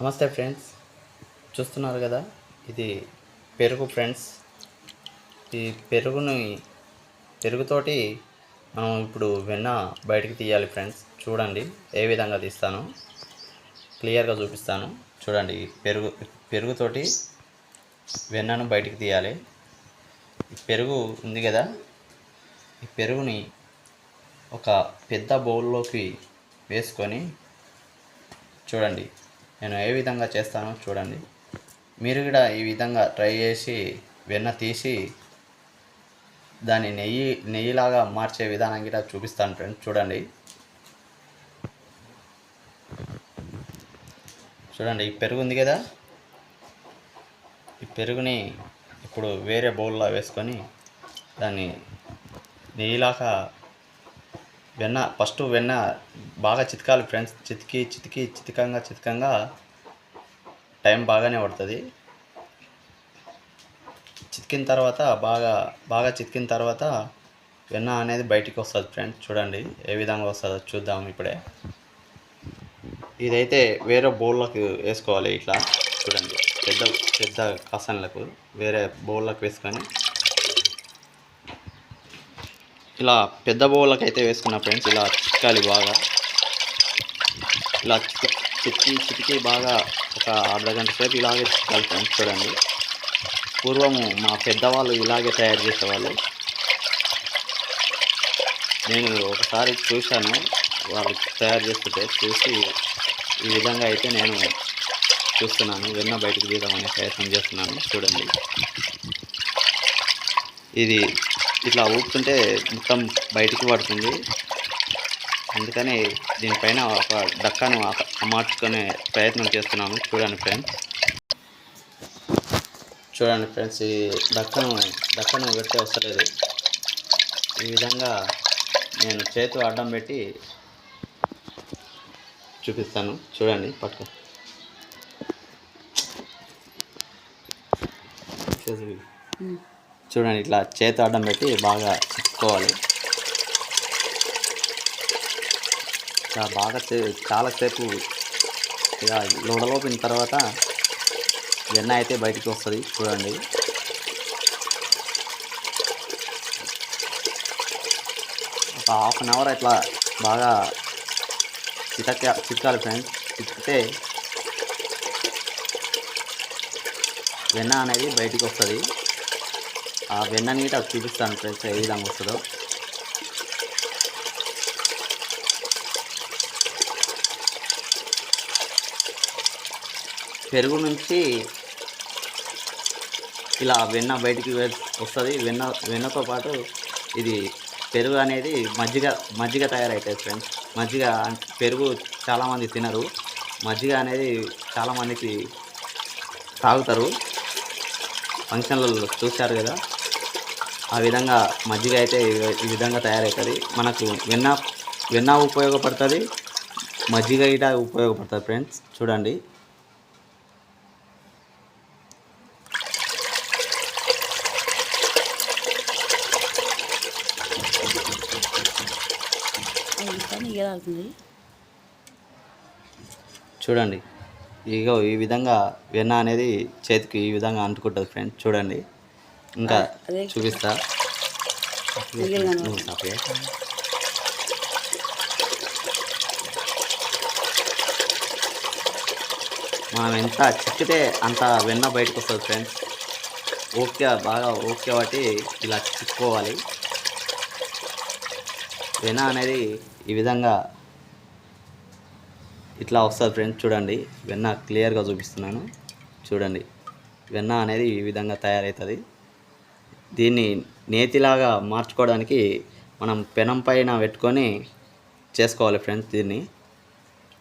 నమస్తే ఫ్రెండ్స్. చూస్తున్నారు కదా ఇది పెరుగు ఫ్రెండ్స్. ఈ పెరుగుని పెరుగుతోటి మనం ఇప్పుడు వెన్న బయటికి తీయాలి ఫ్రెండ్స్. చూడండి ఏ విధంగా తీస్తాను. క్లియర్గా చూపిస్తాను. చూడండి పెరుగు పెరుగుతోటి వెన్నను బయటికి తీయాలి. పెరుగు ఉంది కదా ఈ పెరుగుని ఒక పెద్ద బౌల్లోకి వేసుకొని చూడండి. నేను ఏ విధంగా చేస్తానో చూడండి. మీరు కూడా ఈ విధంగా ట్రై చేసి వెన్న తీసి దాన్ని నెయ్యి నెయ్యిలాగా మార్చే విధానం కూడా చూపిస్తాను ఫ్రెండ్స్ చూడండి. చూడండి ఈ పెరుగు ఉంది కదా? ఈ పెరుగుని ఇప్పుడు వేరే బౌల్లో వేసుకొని దాన్ని నెయ్యిలాగా వెన్న ఫస్ట్ వెన్న బాగా చితకాలి ఫ్రెండ్స్ చితికి చితికి చితికంగా చితికంగా టైం బాగానే పడుతుంది. చితికిన తర్వాత బాగా బాగా చితికిన తర్వాత వెన్న అనేది బయటికి వస్తుంది ఫ్రెండ్స్ చూడండి ఏ విధంగా వస్తుందో చూద్దాం ఇప్పుడే. ఇదైతే వేరే బౌల్లోకి వేసుకోవాలి ఇట్లా. చూడండి పెద్ద పెద్ద కాసన్లకు వేరే బౌల్లోకి వేసుకొని ఇలా పెద్ద బౌల్లోకి అయితే వేసుకున్న ఫ్రెండ్స్ ఇలా చిక్కాలి బాగా. ఇలా చిక్కి చితికి బాగా ఒక అర్ధ గంట సేపు ఇలాగే చిక్కాలి ఫ్రెండ్స్ చూడండి. పూర్వము మా పెద్దవాళ్ళు ఇలాగే తయారు చేసేవాళ్ళు. నేను ఒకసారి చూశాను వాళ్ళు తయారు చేస్తుంటే చూసి ఈ విధంగా అయితే నేను చూస్తున్నాను వెన్న బయటకు తీద్దామనే ప్రయత్నం చేస్తున్నాను చూడండి. ఇది ఇట్లా ఊపుతుంటే మొత్తం బయటికి పడుతుంది. అందుకని దీనిపైన ఒక డక్కను అమర్చుకునే ప్రయత్నం చేస్తున్నాను చూడండి ఫ్రెండ్స్. చూడండి ఫ్రెండ్స్ ఈ డక్కను డక్కను పెడితే వస్తలేదు. ఈ విధంగా నేను చేతు అడ్డం పెట్టి చూపిస్తాను. చూడండి పట్టుకో. చేతులు. చూడండి ఇట్లా చేతి అడ్డం పెట్టి బాగా చిక్కుకోవాలి. ఇలా బాగా చాలాసేపు ఇక లోడలోపిన తర్వాత వెన్న అయితే బయటికి వస్తుంది చూడండి. ఒక హాఫ్ అన్ అవర్ ఇట్లా బాగా చితక చిక్కాలి ఫ్రెండ్స్ చిక్కితే వెన్న అనేది బయటికి వస్తుంది. ఆ వెన్న అది చూపిస్తాను ఫ్రెండ్స్ ఏ విధంగా వస్తుందో. పెరుగు నుంచి ఇలా వెన్న బయటికి వస్తుంది. వెన్న వెన్నతో పాటు ఇది పెరుగు అనేది మజ్జిగ మజ్జిగ తయారవుతుంది ఫ్రెండ్స్. మజ్జిగ పెరుగు చాలామంది తినరు. మజ్జిగ అనేది చాలామందికి తాగుతారు. ఫంక్షన్లలో చూశారు కదా. ఆ విధంగా మజ్జిగ అయితే ఈ- ఈ విధంగా తయారవుతుంది మనకు వెన్న వెన్న ఉపయోగపడుతుంది మజ్జిగ ఇట ఉపయోగపడుతుంది ఫ్రెండ్స్. చూడండి. చూడండి. ఇగో ఈ విధంగా వెన్న అనేది చేతికి ఈ విధంగా అంటుకుంటుంది ఫ్రెండ్స్. చూడండి. ఇంకా చూపిస్తా. మనం ఎంత చిక్కితే అంత వెన్న బయటకు వస్తుంది ఫ్రెండ్స్ ఓకే బాగా ఓకే కాబట్టి ఇలా చిక్కుకోవాలి. వెన్న అనేది ఈ విధంగా ఇట్లా వస్తుంది ఫ్రెండ్స్ చూడండి. వెన్న క్లియర్గా చూపిస్తున్నాను. చూడండి. వెన్న అనేది ఈ విధంగా తయారవుతుంది. దీన్ని నేతిలాగా మార్చుకోవడానికి మనం పెనం పైన పెట్టుకొని చేసుకోవాలి ఫ్రెండ్స్ దీన్ని.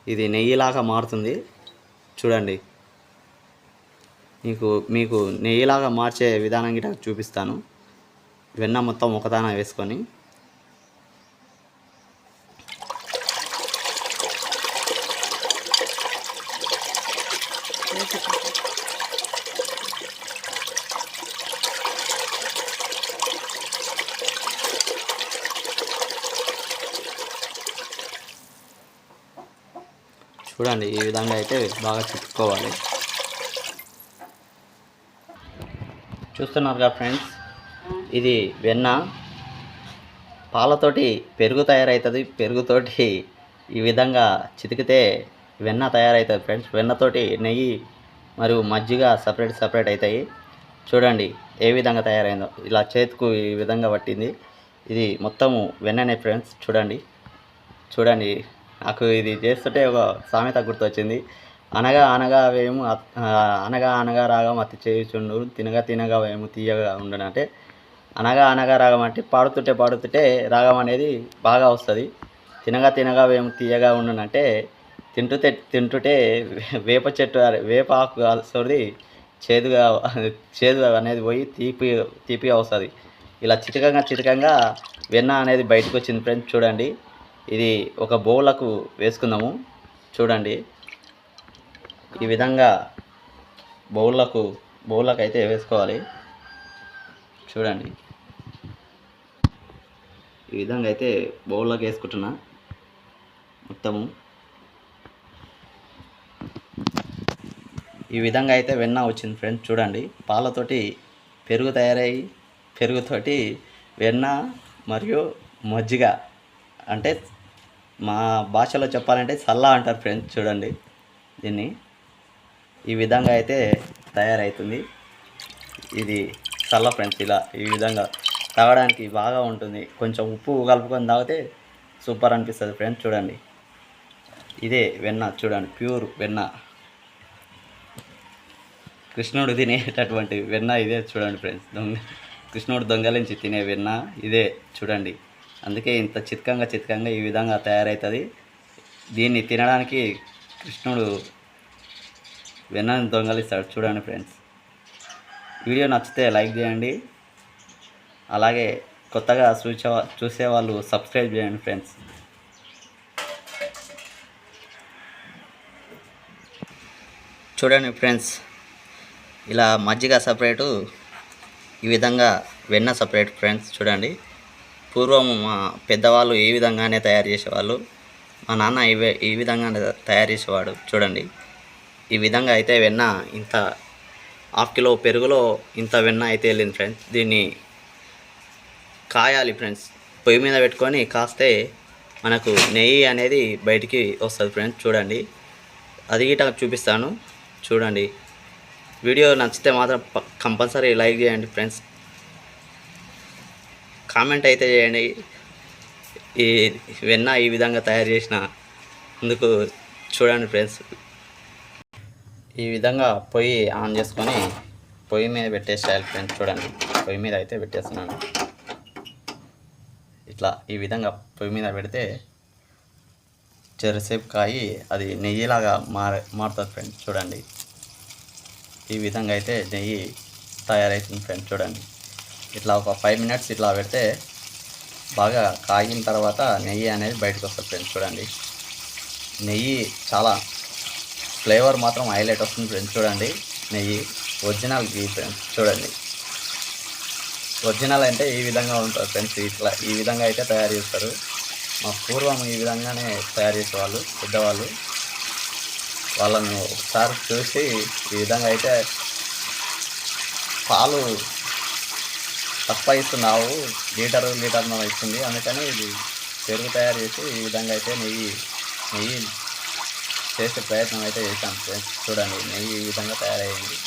ఇది నెయ్యిలాగా మారుతుంది. చూడండి. మీకు మీకు నెయ్యిలాగా మార్చే విధానం గిట చూపిస్తాను. వెన్న మొత్తం ఒకదాన వేసుకొని. Thank you. చూడండి ఈ విధంగా అయితే బాగా చిక్కుకోవాలి. చూస్తున్నారుగా ఫ్రెండ్స్? ఇది వెన్న. పాలతోటి పెరుగు తయారవుతుంది పెరుగుతోటి ఈ విధంగా చితికితే వెన్న తయారవుతుంది ఫ్రెండ్స్. వెన్నతోటి నెయ్యి మరియు మజ్జిగ సపరేట్ సపరేట్ అవుతాయి చూడండి ఏ విధంగా తయారైందో. ఇలా చేతికు ఈ విధంగా పట్టింది. ఇది మొత్తము వెన్ననే ఫ్రెండ్స్. చూడండి. చూడండి నాకు ఇది చేస్తుంటే ఒక సామెత గుర్తొచ్చింది. అనగా అనగా వేము అనగా అనగా రాగం అతి చేయుచుండు తినగా తినగా వేము తీయగా ఉండను అంటే అనగా అనగా రాగం అంటే పాడుతుంటే పాడుతుంటే రాగం అనేది బాగా వస్తుంది. తినగా తినగా వేము తీయగా ఉండను అంటే తింటుంటే తింటుంటే వేప చెట్టు వేప ఆకు సోది చేదుగా చేదు అనేది పోయి తీపి తీపిగా వస్తుంది. ఇలా చితకంగా చితకంగా వెన్న అనేది బయటకు వచ్చింది ఫ్రెండ్స్ చూడండి. ఇది ఒక బౌలకు వేసుకుందాము. చూడండి. ఈ విధంగా బౌళ్ళకు బౌళ్ళకు అయితే వేసుకోవాలి. చూడండి. ఈ విధంగా అయితే బౌల్లోకి వేసుకుంటున్నా. మొత్తము. ఈ విధంగా అయితే వెన్న వచ్చింది ఫ్రెండ్స్ చూడండి. పాలతోటి పెరుగు తయారయ్యి పెరుగుతోటి వెన్న మరియు మజ్జిగ. అంటే మా భాషలో చెప్పాలంటే సల్లా అంటారు ఫ్రెండ్స్ చూడండి. దీన్ని ఈ విధంగా అయితే తయారవుతుంది ఇది చల్ల ఫ్రెండ్స్ ఇలా ఈ విధంగా తాగడానికి బాగా ఉంటుంది. కొంచెం ఉప్పు కలుపుకొని తాగితే సూపర్ అనిపిస్తుంది ఫ్రెండ్స్ చూడండి. ఇదే వెన్న చూడండి ప్యూర్ వెన్న. కృష్ణుడు తినేటటువంటి వెన్న ఇదే చూడండి ఫ్రెండ్స్. దొంగ కృష్ణుడు దొంగలించి తినే వెన్న ఇదే చూడండి. అందుకే ఇంత చిత్కంగా చిత్కంగా ఈ విధంగా తయారవుతుంది దీన్ని తినడానికి కృష్ణుడు వెన్నని దొంగలిస్తాడు చూడండి ఫ్రెండ్స్. వీడియో నచ్చితే లైక్ చేయండి. అలాగే కొత్తగా చూసే చూసేవాళ్ళు సబ్స్క్రైబ్ చేయండి ఫ్రెండ్స్. చూడండి ఫ్రెండ్స్ ఇలా మజ్జిగ సపరేటు ఈ విధంగా వెన్న సపరేట్ ఫ్రెండ్స్ చూడండి. పూర్వం మా పెద్దవాళ్ళు ఈ విధంగానే తయారు చేసేవాళ్ళు మా నాన్న ఇవే ఈ విధంగానే తయారు చేసేవాడు చూడండి. ఈ విధంగా అయితే వెన్న ఇంత హాఫ్ కిలో పెరుగులో ఇంత వెన్న అయితే వెళ్ళింది ఫ్రెండ్స్. దీన్ని కాయాలి ఫ్రెండ్స్. పొయ్యి మీద పెట్టుకొని కాస్తే మనకు నెయ్యి అనేది బయటికి వస్తుంది ఫ్రెండ్స్. చూడండి. అది గిట చూపిస్తాను. చూడండి. వీడియో నచ్చితే మాత్రం కంపల్సరీ లైక్ చేయండి ఫ్రెండ్స్. కామెంట్ అయితే చేయండి. ఈ వెన్న ఈ విధంగా తయారు చేసిన అందుకు చూడండి ఫ్రెండ్స్. ఈ విధంగా పొయ్యి ఆన్ చేసుకొని పొయ్యి మీద పెట్టేసేయాలి ఫ్రెండ్స్. చూడండి. పొయ్యి మీద అయితే పెట్టేస్తున్నాను. ఇట్లా ఈ విధంగా పొయ్యి మీద పెడితే చెరసేపు కాయి అది నెయ్యిలాగా మార మారుతుంది ఫ్రెండ్స్. చూడండి. ఈ విధంగా అయితే నెయ్యి తయారవుతుంది ఫ్రెండ్స్. చూడండి. ఇట్లా ఒక ఫైవ్ మినిట్స్ ఇట్లా పెడితే బాగా కాగిన తర్వాత నెయ్యి అనేది బయటకు వస్తుంది ఫ్రెండ్స్ చూడండి. నెయ్యి చాలా ఫ్లేవర్ మాత్రం హైలైట్ వస్తుంది ఫ్రెండ్స్ చూడండి. నెయ్యి ఒరిజినల్ గీ ఫ్రెండ్స్ చూడండి. ఒరిజినల్ అంటే ఈ విధంగా ఉంటుంది ఫ్రెండ్స్ ఇట్లా ఈ విధంగా అయితే తయారు చేస్తారు. మా పూర్వం ఈ విధంగానే తయారు చేసేవాళ్ళు పెద్దవాళ్ళు. వాళ్ళను ఒకసారి చూసి ఈ విధంగా అయితే పాలు తక్కువ ఇస్తున్నావు లీటరు లీటర్ ఇస్తుంది. అందుకని ఇది పెరుగు తయారు చేసి ఈ విధంగా అయితే నెయ్యి నెయ్యి చేసే ప్రయత్నం అయితే చేశాం ఫ్రెండ్స్. చూడండి నెయ్యి ఈ విధంగా తయారయ్యింది.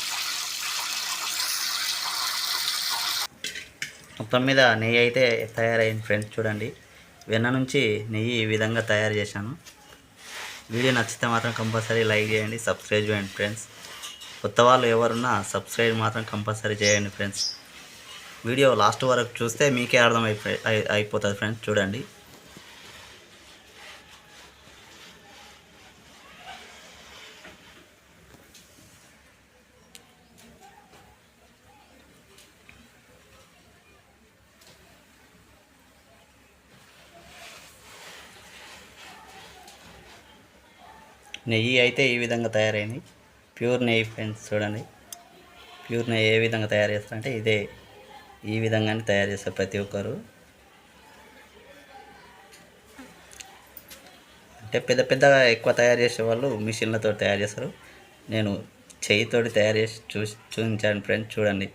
మొత్తం మీద నెయ్యి అయితే తయారైంది ఫ్రెండ్స్ చూడండి. వెన్న నుంచి నెయ్యి ఈ విధంగా తయారు చేశాను. వీడియో నచ్చితే మాత్రం కంపల్సరీ లైక్ చేయండి సబ్స్క్రైబ్ చేయండి ఫ్రెండ్స్. కొత్త వాళ్ళు ఎవరున్నా సబ్స్క్రైబ్ మాత్రం కంపల్సరీ చేయండి ఫ్రెండ్స్. వీడియో లాస్ట్ వరకు చూస్తే మీకే అర్థం అయిపోయి అయిపోతుంది ఫ్రెండ్స్ చూడండి. నెయ్యి అయితే ఈ విధంగా తయారైంది. ప్యూర్ నెయ్యి ఫ్రెండ్స్ చూడండి. ప్యూర్ నెయ్యి ఏ విధంగా తయారు చేస్తారంటే ఇదే. ఈ విధంగానే తయారు చేస్తారు ప్రతి ఒక్కరు. అంటే పెద్ద పెద్దగా ఎక్కువ తయారు చేసే వాళ్ళు మిషన్లతో తయారు చేస్తారు. నేను చేయితోటి తయారు చేసి చూ చూపించాను ఫ్రెండ్స్ చూడండి.